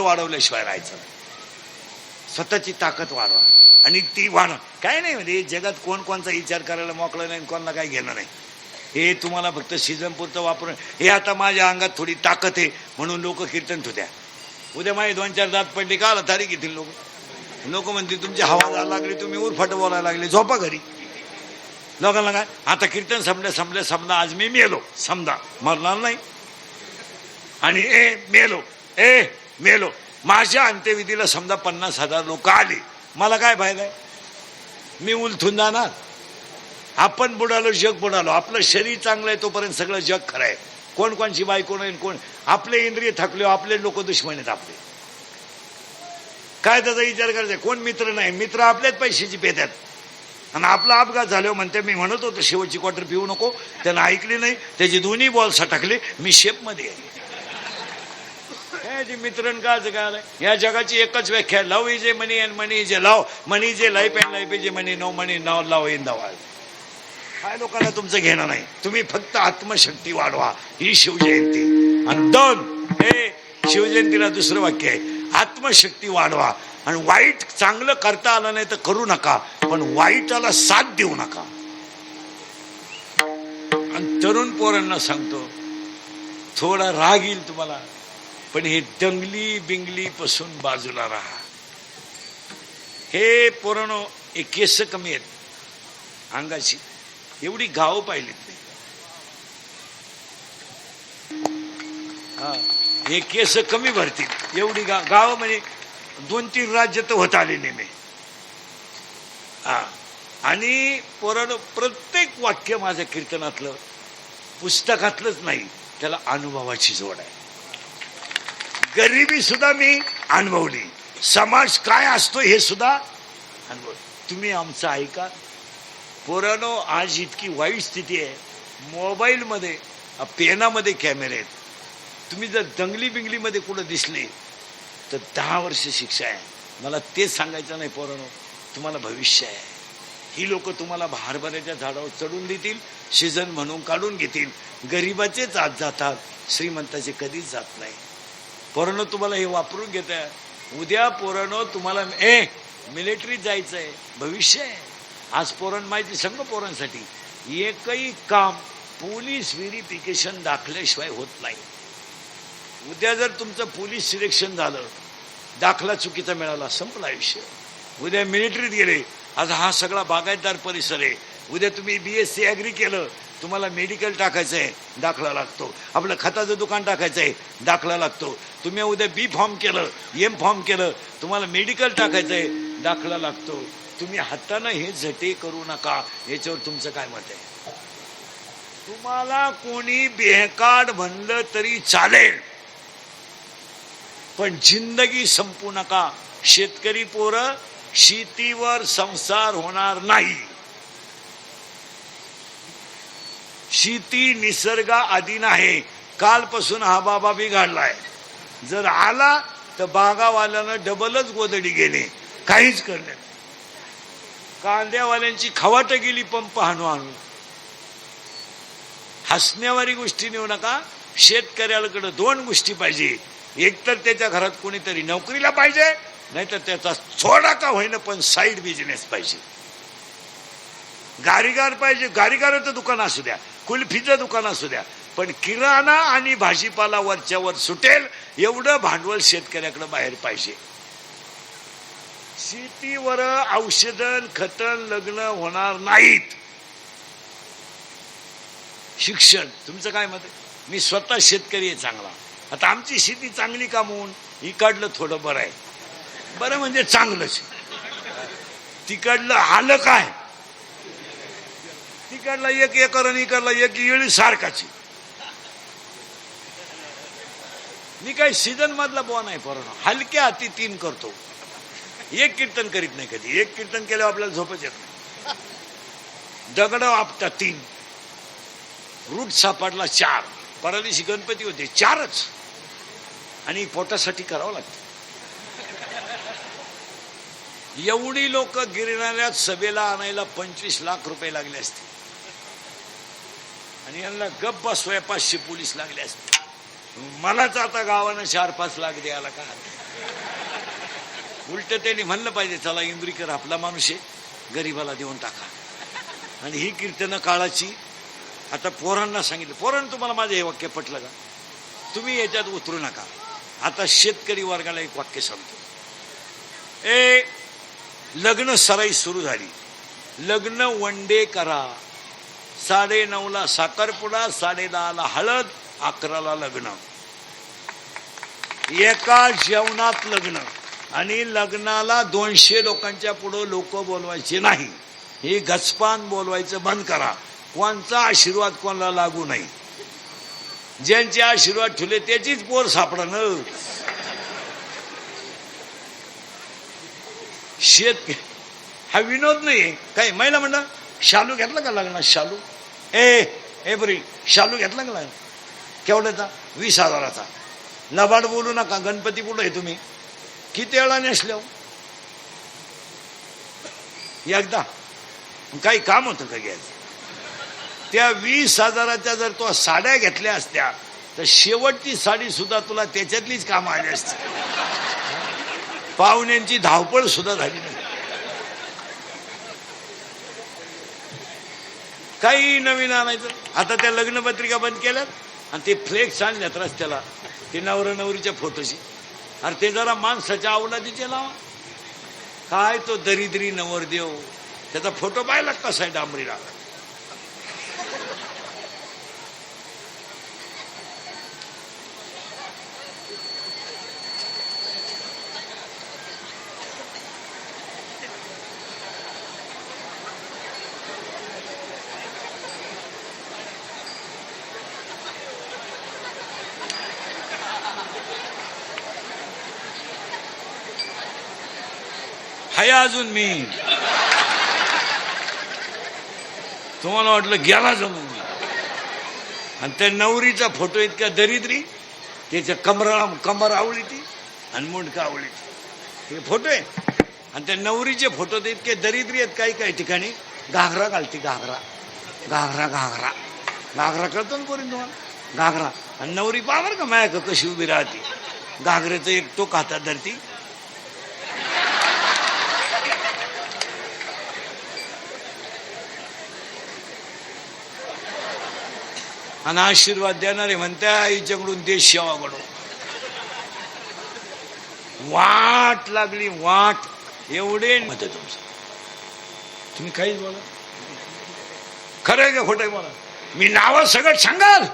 वाढवल्याशिवाय राहायचं स्वतःची ताकद वाढवा. आणि ती वाढ काय नाही म्हणजे जगात कोण कोणचा विचार करायला मोकळं नाही कोणाला काही घेणं नाही. हे तुम्हाला फक्त सीझन पुरतं वापरून हे आता माझ्या अंगात थोडी ताकद आहे म्हणून लोक कीर्तन होत्या उद्या माझे दोन चार दात पडले का आला तारीख येतील लोक? लोक म्हणतील तुमची हवा जायला लागली तुम्ही उरफाट बोलायला लागले झोपा घरी. लोकांना काय? आता कीर्तन संपलं संपलं समजा आज मी मेलो. समजा. मरणार नाही. आणि ए मेलो. ए मेलो. माझ्या अंत्यविधीला समजा पन्नास हजार लोक आली मला काय फायदा आहे? मी उलथून जाणार. आपण बुडालो जग बुडालो. आपलं शरीर चांगलं आहे तोपर्यंत सगळं जग खरं आहे. कोण कोणची बायको आहे कोण आपले इंद्रिय थकले आपले लोक दुश्मन आहेत आपले. काय त्याचा विचार करायचा कोण मित्र नाही? मित्र आपल्याच पैशाची पेत्यात. आणि आपला अपघात झाल्यावर म्हणते मी म्हणत होतो शेवटची क्वार्टर पिऊ नको. त्यानं ऐकली नाही. त्याची दोन्ही बॉल सटकले मी शेपमध्ये आहे. काय मित्रण काच काय या जगाची एकच व्याख्या love is a money and money is a love money is a life and life is a money no money no love in the world काय लोकांना तुमचं घेणं नाही? तुम्ही फक्त आत्मशक्ती वाढवा ही शिवजयंती. आणि दोन हे शिवजयंतीला दुसरं वाक्य आहे आत्मशक्ती वाढवा. आणि वाईट चांगलं करता आलं नाही तर करू नका पण वाईटाला साथ देऊ नका. आणि तरुण पोरांना सांगतो थोडा राग येईल तुम्हाला. पण हे दंगली बिंगली पासून बाजूला राहा. हे पोरानो हे केस कमी आहेत. अंगाची एवढी गाव पाहिलीत नाही. हे केस कमी भरतील. एवढी गा गाव म्हणजे दोन तीन राज्य तर होत आले नेहमी. हा आणि पोरानं प्रत्येक वाक्य माझ्या कीर्तनातलं पुस्तकातलंच नाही त्याला अनुभवाची जोड आहे. गरिबी सुद्धा मी अनुभवली. समाज काय असतो हे सुद्धा अनुभव. तुम्ही आमचं ऐका. पोरानो आज इतकी वाईट स्थिती आहे. मोबाईलमध्ये पेनामध्ये कॅमेरे आहेत. तुम्ही जर दंगली बिंगलीमध्ये कुठं दिसले तर दहा वर्ष शिक्षा आहे. मला तेच सांगायचं नाही पोरानो. तुम्हाला भविष्य आहे. ही लोक तुम्हाला हरभऱ्याच्या झाडावर चढून देतील सीझन म्हणून काढून घेतील. गरिबाचेच आज जातात श्रीमंताचे कधीच जात नाही. पोरणं तुम्हाला हे वापरून घेत उद्या पोरानं तुम्हाला ए मिलिटरीत जायचं आहे भविष्य आहे. आज पोरण माहिती संघ पोरांसाठी. एकही काम पोलीस व्हेरिफिकेशन दाखल्याशिवाय होत नाही. उद्या जर तुमचं पोलीस सिलेक्शन झालं दाखला चुकीचा मिळाला संपला आयुष्य. उद्या मिलिटरीत गेले आज हा सगळा बागायतदार परिसर आहे. उद्या तुम्ही बी एस सी ॲग्री केलं तुम्हाला मेडिकल टाकायचं आहे दाखला लागतो. आपलं खताचं दुकान टाकायचं आहे दाखला लागतो. तुम्ही उद्या बी फॉर्म केलं एम फॉर्म केलं तुम्हाला मेडिकल टाकायचं आहे दाखला लागतो. तुम्ही हातानं हे झटे करू नका याच्यावर तुमचं काय मत आहे? तुम्हाला कोणी बेकाड म्हणलं तरी चालेल. पण जिंदगी संपू नका. शेतकरी पोरं शेतीवर संसार होणार नाही. शेती निसर्ग अधीन आहे. कालपासून हा बाबा बिघाडलाय. जर आला तर बागावाल्यानं डबलच गोदडी गेली. काहीच करणे कांद्यावाल्यांची खवाट गेली पंप हाणू हाणू. हसण्यावारी गोष्टी नेऊ नका. शेतकऱ्याकडे दोन गोष्टी पाहिजे. एक तर त्याच्या घरात कोणीतरी नोकरीला पाहिजे नाहीतर त्याचा थोडा का होईना पण साईड बिझनेस पाहिजे. गारीगार पाहिजे गारीगाराचं दुकान असू द्या कुल्फीचं दुकान असू द्या पण किराणा आणि भाजीपाला वरच्यावर सुटेल एवढं भांडवल शेतकऱ्याकडे बाहेर पाहिजे. शेतीवर औषधन खतन लग्न होणार नाहीत. शिक्षण तुमचं काय मत आहे? मी स्वतः शेतकरी आहे चांगला. आता आमची शेती चांगली का म्हणून? इकडलं थोडं बरं आहे. बरं म्हणजे चांगलंच तिकडलं आलं काय? तिकडला एक एकर आणि इकडला एक येळी सारखाची. मी काही सीझन मधला बुवा नाही पोरांनो हलक्या हाती तीन करतो. एक कीर्तन करीत नाही कधी. एक कीर्तन केल्यावर आपल्याला झोपच येत नाही. दगड आपटा तीन. रूट सापडला चार. परदेशी गणपती होते चारच. आणि पोटासाठी करावं लागतं. एवढी लोक गिरणाऱ्यात सभेला आणायला पंचवीस लाख रुपये लागले असते आणि यांना गप्प बसवाय पाचशे पोलीस लागले असते. मलाच आता गावानं चार पाच लाख द्यायला का? उलट त्यांनी म्हणलं पाहिजे चला इंद्रीकर आपला माणूस आहे गरीबाला देऊन टाका. आणि ही कीर्तनं काळाची आता पोरांना सांगितलं. पोरांना तुम्हाला माझं हे वाक्य पटलं का? तुम्ही याच्यात उतरू नका. आता शेतकरी वर्गाला एक वाक्य सांगतो. ए लग्न सराई सुरू झाली. लग्न वन डे करा. साडे नऊला साखरपुडा साडे दहाला हळद अकराला लग्न. एका जेवणात लग्न. आणि लग्नाला दोनशे लोकांच्या पुढं लोक बोलवायचे नाही. हे गचपान बोलवायचं बंद करा. कोणचा आशीर्वाद कोणाला लागू नाही. ज्यांचे आशीर्वाद ठेवले त्याचीच पोर सापडणं शेत हा विनोद नाही काय महिला म्हणा शालू घेतला का लागणार शालू? ए ए बरी शालू घेतला का लागणार केवढ्याचा? वीस हजाराचा. नबाड बोलू नका गणपती पुढे आहे तुम्ही? किती वेळा नेसल्या हो? एकदा. काही काम होतं का घ्यायचं? त्या वीस हजाराच्या जर तो साड्या घेतल्या असत्या तर शेवटची साडी सुद्धा तुला त्याच्यातलीच काम आली असती. पाहुण्यांची धावपळ सुद्धा झाली नाही काही नवीन आणायचं. आता त्या लग्नपत्रिका बंद केल्यात आणि ते फ्लेक्स आणल्यात रस्त्याला. ते नवरा नवरीच्या फोटोशी अरे ते जरा माणसाच्या अवलादीचे लावा. काय तो दरिद्री नवरदेव. त्याचा फोटो पाहिला कसा आहे डांबरी लागला अजून मी. तुम्हाला वाटलं गेला जमून मी. आणि त्या नवरीचा फोटो इतका दरिद्री त्याच्या कमरा कमर आवळी ती आणि मुंडका आवळी ती. हे फोटो आहे. आणि त्या नवरीचे फोटो ते इतके दरिद्री आहेत काही काही ठिकाणी. घागरा घालते घागरा. घागरा घागरा. घागरा कळतो ना कोणी तुम्हाला? घागरा. आणि नवरी पावर का माया का कशी उभी राहते. घागरेचं एक टोक हातात धरती. आणि आशीर्वाद देणारे म्हणत्या आईच्याकडून देश सेवा घडव वाट लागली वाट. एवढे मत तुमचं. तुम्ही काहीच बोला. खरं आहे का खोटं आहे बोला मी नावं सगळं सांगाल.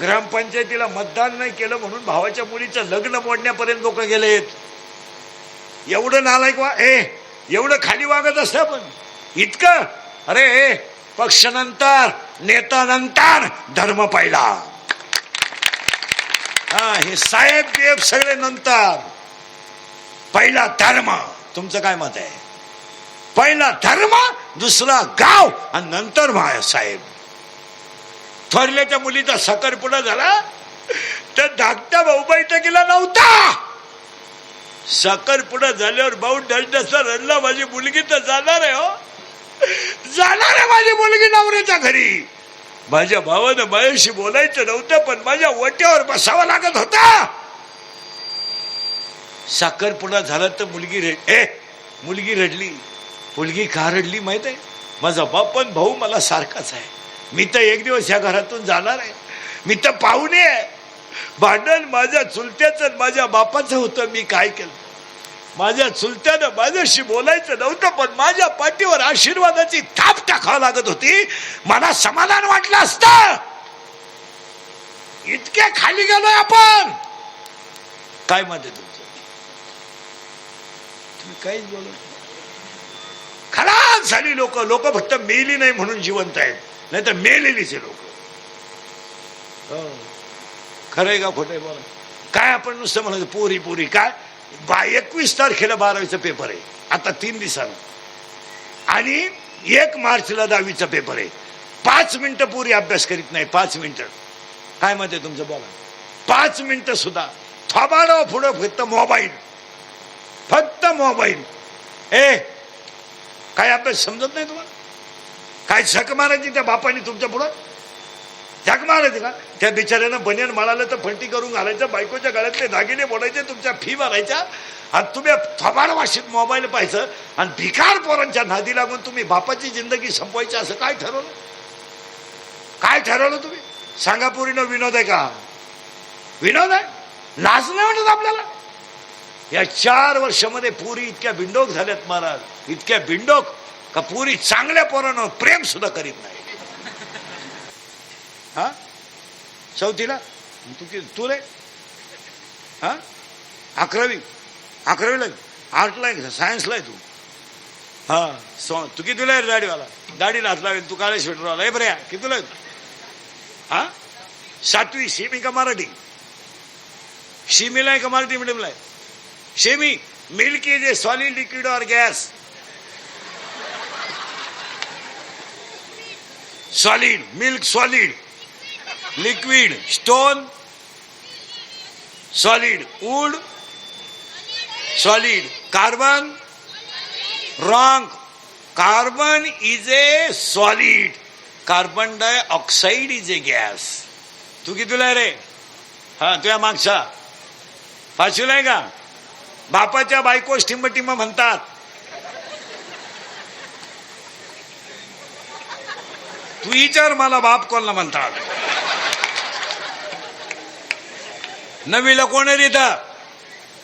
ग्रामपंचायतीला मतदान नाही केलं म्हणून भावाच्या मुलीचं लग्न मोडण्यापर्यंत लोक गेलेत. एवढं नालायक वा ए एवढं खाली वागत असतं आपण. इतकं? अरे ए पक्ष नंतर नेता नंतर धर्म पहिला. हा हे साहेब बेब सगळे नंतर. पहिला धर्म तुमचं काय मत आहे? पहिला धर्म दुसरा गाव आणि नंतर माय साहेब थोरल्याच्या मुलीचा साखरपुडा झाला. तर धाकट्या भाऊ बैठकीला नव्हता. साखरपुडा झाल्यावर भाऊ डसडसला रडला माझी मुलगी तर जाणार आहे हो. जाणार आहे माझी मुलगी नवऱ्याच्या घरी. माझ्या भावानं माझ्याशी बोलायचं नव्हतं पण माझ्या वट्यावर बसावं लागत होता. साखरपुडा झाला तर मुलगी रड ए मुलगी रडली. मुलगी का रडली माहीत आहे? माझा बाप पण भाऊ मला सारखाच आहे. मी तर एक दिवस या घरातून जाणार आहे. मी तर पाहुणे आहे. भांडण माझ्या चुलत्याचं माझ्या बापाचं होतं. मी काय केलं? माझ्या चुलत्यानं माझ्याशी बोलायचं नव्हतं पण माझ्या पाठीवर आशीर्वादाची थाप टाकावं लागत होती. मला समाधान वाटलं असतं. इतके खाली गेलोय आपण. काय मत तुमचं? तुम्ही काहीच बोलत खराब झाली लोक. लोक फक्त मेली नाही म्हणून जिवंत आहेत. नाही तर मेलेलीच लोक. हो. खरंय का खोटंय बोला. काय आपण नुसतं म्हणायचं पोरी पोरी काय? बा एकवीस तारखेला बारावीचा पेपर आहे. आता तीन दिवसानं. आणि एक मार्चला दहावीचा पेपर आहे. पाच मिनटं पुरी अभ्यास करीत नाही पाच मिनटं. काय मत आहे तुमचं बोला. पाच मिनटं सुद्धा. थोबाडं पुढं फक्त मोबाईल. फक्त मोबाईल. ए काय अभ्यास समजत नाही तुम्हाला? काय झक मारायची त्या बापाने तुमच्या पुढं? जग मारायचे का त्या बिचाऱ्यानं बनियन माळालं तर फंटी करून घालायचं बायकोच्या गळ्यातले दागिने बोलायचे तुमच्या फी भरायच्या. आणि तुम्ही थबाड वाशीत मोबाईल पाहायचं आणि भिकार पोरांच्या नादी लागून तुम्ही बापाची जिंदगी संपवायची असं काय ठरवलं? काय ठरवलं तुम्ही? सांगा पुरीनं विनोद आहे का? विनोद आहे? लाज नाही म्हणत आपल्याला. या चार वर्षामध्ये पुरी इतक्या बिंडोक झाल्यात महाराज. इतक्या बिंडोक का पुरी चांगल्या पोरानं प्रेम सुद्धा करीत नाही. हा? चौथीला? तू कि तू रे हा? अकरावी? अकरावीला? आर्टला आहे सायन्सला आहे तू? हा सो तू कितीला आहे रे दाढीवाला? दाढीला हात लावेल तू काळे स्वेटरवाला ए बऱ्या कितीला आहे हा? सातवी सेमी का मराठी? शिमीला आहे का मराठी मिडियमला आहे? Semi milk is a solid liquid और gas solid milk solid liquid stone solid wood solid carbon wrong. Carbon is a solid carbon dioxide is a gas तू कितीला आहे रे? हा तुझ्या मागचा. फाशीला आहे का? बापाच्या बायको टिंब टिंब म्हणतात. तू विचार मला बाप कोणला म्हणतात. नववीला कोण आहे इथं?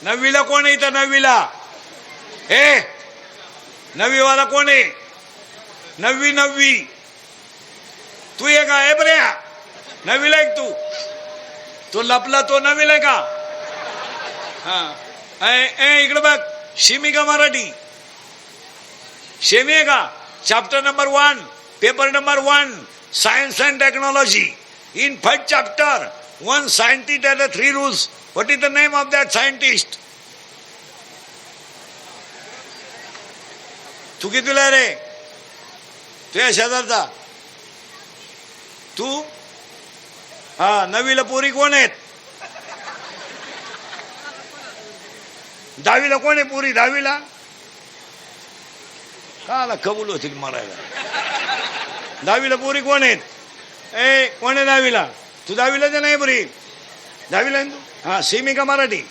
नववीला कोण आहे इथं नववीला ए नववीवाला कोण आहे? नववी नववी तू ये का? ए बऱ्या नववीला एक तू? तो लपला तो नववीला आहे का? हा. ए ए, इकडे बघ. शिमी का मराठी? शेमी आहे का? Chapter number one paper number one science and technology in first chapter one scientist had the three rules what is the name of that scientist तू कितीला आहे रे तुझ्या शेजारचा तू हा नवीला पोरी कोण आहेत दहावीला कोण आहे पोरी दहावीला काला कबूल होतील मरायला दहावीला पोरी कोण आहेत ए कोण आहे दहावीला तू दहावीला ते नाही बरी. दहावीला तू हा सेमी का मराठी?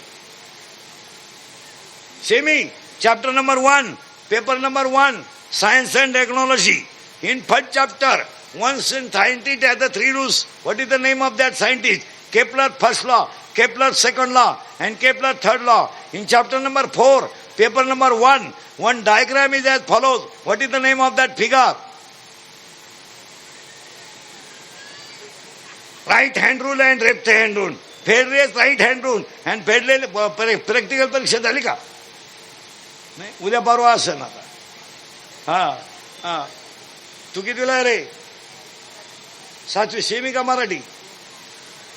Semi chapter number one paper number one science and technology in first chapter once in scientist at the three रूस what is the name of that scientist Kepler first law Kepler second law and Kepler third law in chapter number four paper number one one diagram is as follows what is the name of that figure right hand and and hand hand rule. फेडरेस right hand rule and फेडलेले practical परीक्षा झाली का? नाही उद्या परवा असेल आता. हा हा. तू कितीला आहे रे? सातवी सेमी का मराठी?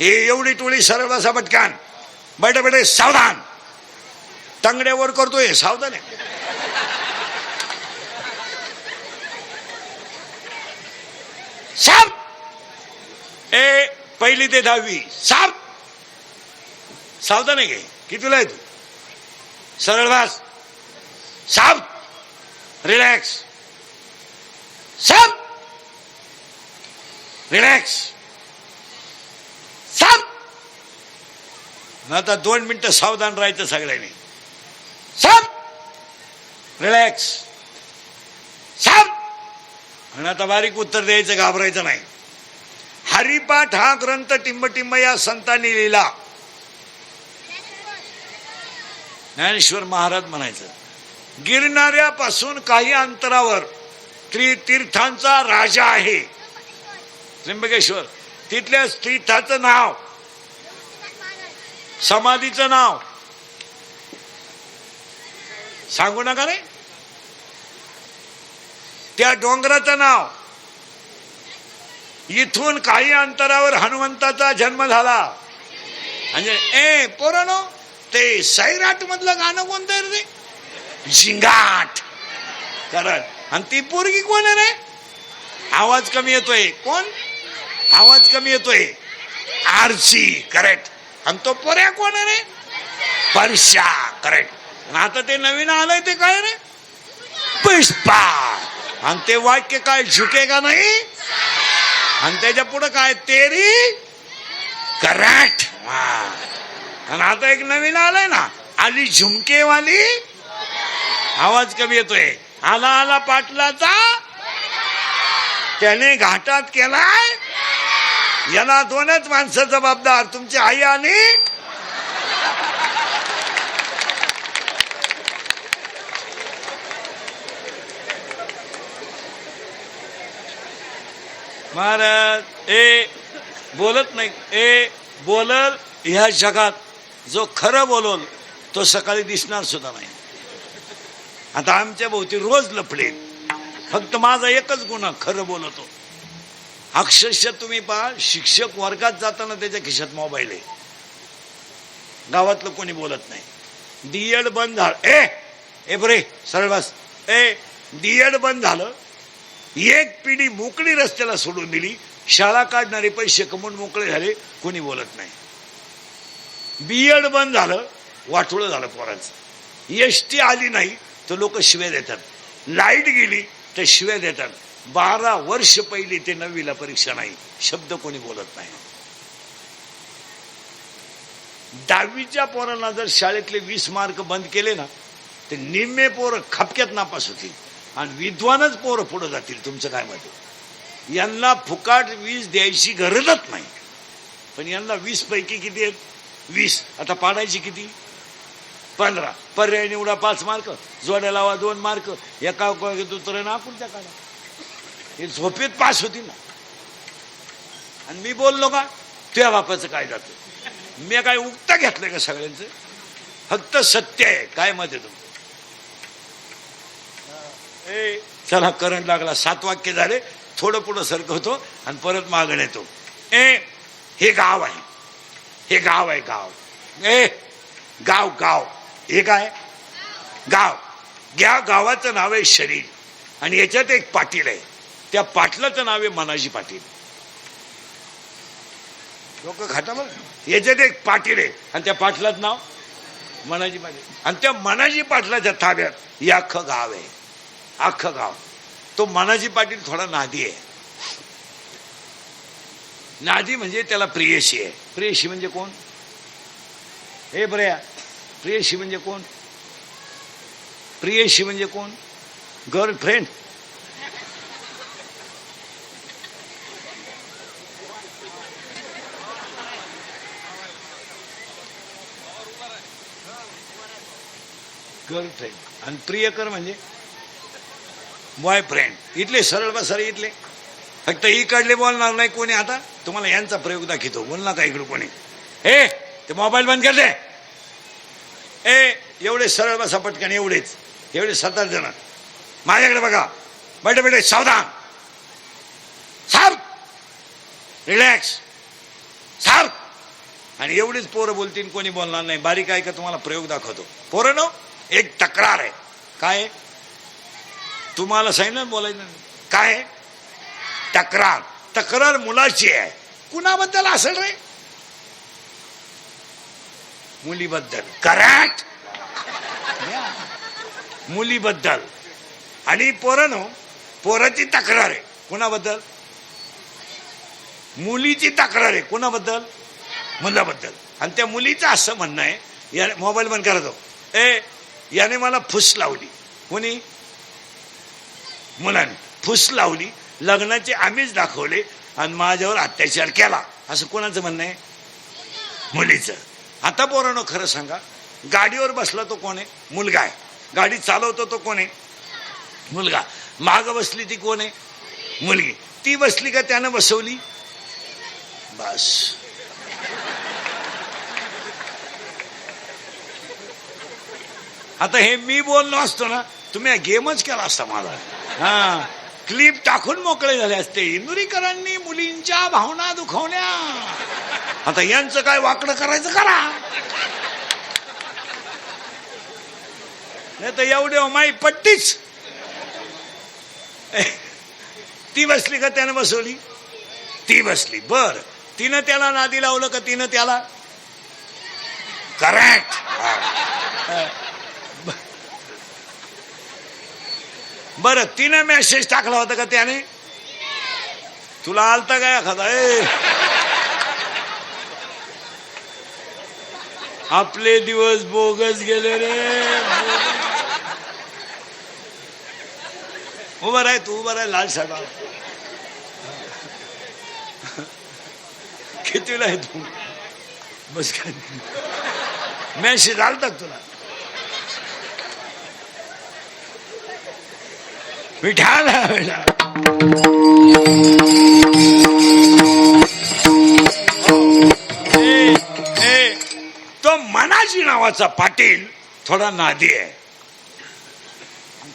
हे एवढी टोळी सरळ बसा पटकान. बैठे बैठे सावधान. तंगड्यावर करतोय सावधान आहे. ए पहिली ते दहावी. साप! सावधान आहे काही. कितीला आहे तू? सरळ वास साप! रिलॅक्स. साप! रिलॅक्स. साप! आता दोन मिनिटं सावधान राहायचं सगळ्यांनी. साप! रिलॅक्स. साप! आणि आता बारीक उत्तर द्यायचं घाबरायचं नाही. हरिपाठ हा ग्रंथ टिंबटिंब या संतांनी लिहिला. ज्ञानेश्वर महाराज म्हणायचं गिरणाऱ्यापासून काही अंतरावर त्रितीर्थांचा राजा आहे. त्र्यंबकेश्वर तिथल्या तीर्थाचं नाव समाधीचं नाव. सांगू नका रे. त्या डोंगराचं नाव इथून काही अंतरावर हनुमंताचा जन्म झाला. म्हणजे ए पोरानो ते सैराट मधलं गाणं कोणतं आहे रे? झिंगाट कारण आणि ती पोरगी कोण आहे रे? आवाज कमी येतोय. कोण? आवाज कमी येतोय. आरसी करेक्ट आणि तो पोऱ्या कोण आहे रे? परशा करेक्ट आता ते नवीन आलंय ते काय रे? पुष्पा. आणि ते वाक्य काय झुकेगा नाही? आणि त्याच्या पुढं काय? तेरी कराट. आणि आता एक नवीन आलंय ना. आली झुमकेवाली. आवाज कमी येतोय. आला आला पाटलाचा. त्याने घाटात केलाय. याला दोनच माणसं जबाबदार. तुमची आई आणि महाराज ए बोलत नाही. ए बोलल ह्या जगात जो खरं बोलल तो सकाळी दिसणार सुद्धा नाही. आता आमच्या भोवती रोज लफडे फक्त माझा एकच गुन्हा खरं बोलतो. अक्षरशः तुम्ही पहा शिक्षक वर्गात जाताना त्याच्या खिशात मोबाईल आहे. गावातलं कोणी बोलत नाही. डीएड बंद झालं. ए ए बरे सरळ बस. ए डीएड बंद झालं. एक पिढी मोकळी रस्त्याला सोडून दिली. शाळा काढणारे पैसे कमवून मोकळे झाले कोणी बोलत नाही. बीएड बंद झालं वाटोळं झालं पोरांचं. एस टी आली नाही तर लोक शिव्या देतात. लाइट गेली तर शिव्या देतात. बारा वर्ष पहिली ते नववीला परीक्षा नाही शब्द कोणी बोलत नाही. दहावीच्या पोरांना जर शाळेतले वीस मार्क बंद केले ना तर निम्मे पोरं खपक्यात नापास होतील. आणि विद्वानच पोरं पुढं जातील तुमचं काय मत आहे? यांना फुकाट वीज द्यायची गरजच नाही. पण यांना वीस पैकी किती आहेत? वीस. आता पाडायची किती? पंधरा. पर्याय निवडा पाच मार्क. जोड्या लावा दोन मार्क. एका दुसरं ना पुढच्या काढा. हे झोपेत पास होती ना. आणि मी बोललो का तुझ्या बापाचं काय जातं? मी काय उक्ता घेतलं का सगळ्यांचं? फक्त सत्य आहे. काय मत आहे तुमचं? त्याला चला करंट लागला. सात वाक्य झाले. थोडं पुढं सरकवतो आणि परत मागण येतो. ए हे गाव आहे. हे गाव आहे गाव. ए गाव गाव. हे काय? गाव. या गावाचं नाव आहे शरीर. आणि याच्यात एक पाटील आहे. त्या पाटलाचं नाव आहे मनाजी पाटील. लोक खाता बघ याच्यात एक पाटील आहे. आणि त्या पाटलाच नाव मनाजी पाटील. आणि त्या मनाजी पाटलाच्या ताब्यात या अख्खं गाव आहे. अख्खं गाव. तो मनाजी पाटील थोडा नादी आहे. नादी म्हणजे त्याला प्रियशी आहे. प्रियशी म्हणजे कोण? हे बऱ्या प्रियशी म्हणजे कोण? प्रियशी म्हणजे कोण? गर्लफ्रेंड. गर्लफ्रेंड. आणि प्रियकर म्हणजे? बॉयफ्रेंड इथले सरळ बा सर इथले. फक्त इकडले बोलणार नाही कोणी आता. तुम्हाला यांचा प्रयोग दाखवतो. बोल नका इकडे कोणी. हे ते मोबाईल बंद करते ए एवढे सरळ बसा पटकन एवढेच. एवढे सात जण. माझ्याकडे बघा. बैठे बैठे सावधान. सार. रिलॅक्स सार. आणि एवढीच पोरं बोलतील कोणी बोलणार नाही. बारीक आहे का तुम्हाला प्रयोग दाखवतो. पोरं नो एक तक्रार आहे. काय आहे? तुम्हाला सांगितलं बोलायचं काय? तक्रार. तक्रार मुलाची आहे. कुणाबद्दल असेल रे? मुलीबद्दल. कराट मुलीबद्दल. आणि पोरानो पोराची तक्रार आहे. कुणाबद्दल? मुलीची तक्रार आहे. कुणाबद्दल? मुलाबद्दल. आणि त्या मुलीचं असं म्हणणं आहे या मोबाईल बंद करतो ए याने मला फुस लावली. कोणी? मुलांनी. फुस लावली लग्नाचे आम्हीच दाखवले आणि माझ्यावर अत्याचार केला. असं कोणाचं म्हणणं आहे? मुलीचं. आता पोरानो खरं सांगा गाडीवर बसला तो कोण आहे? मुलगा आहे. गाडी चालवतो तो कोण आहे? मुलगा. माग बसली ती कोण आहे? मुलगी. ती बसली का त्यानं बसवली? बस. आता हे मी बोललो असतो ना तुम्ही गेमच केला असता मला हा. क्लिप टाकून मोकळे झाले असते. इंदुरीकरांनी मुलींच्या भावना दुखवल्या. आता यांचं काय वाकडं करायचं करा. नाही तर एवढे माई पट्टीच. ती बसली का त्यानं बसवली? ती बसली. बर. तिनं त्याला नादी लावलं का तिनं त्याला? करेक्ट बरं तिनं मेसेज टाकला होता का त्याने? तुला आलता काय एखादा? ए! आपले दिवस बोगस गेले रे. उभं राह तू उभं राह लाल साडा कितीला आहे तू? बस काय? मेसेज आलता का तुला? मिठाला तो मनाजी नावाचा पाटील थोडा नादी आहे.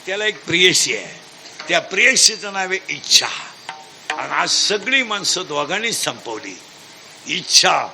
त्याला एक प्रियशी आहे. त्या प्रियशीचं नाव आहे इच्छा. आणि आज सगळी माणसं दोघांनीच संपवली. इच्छा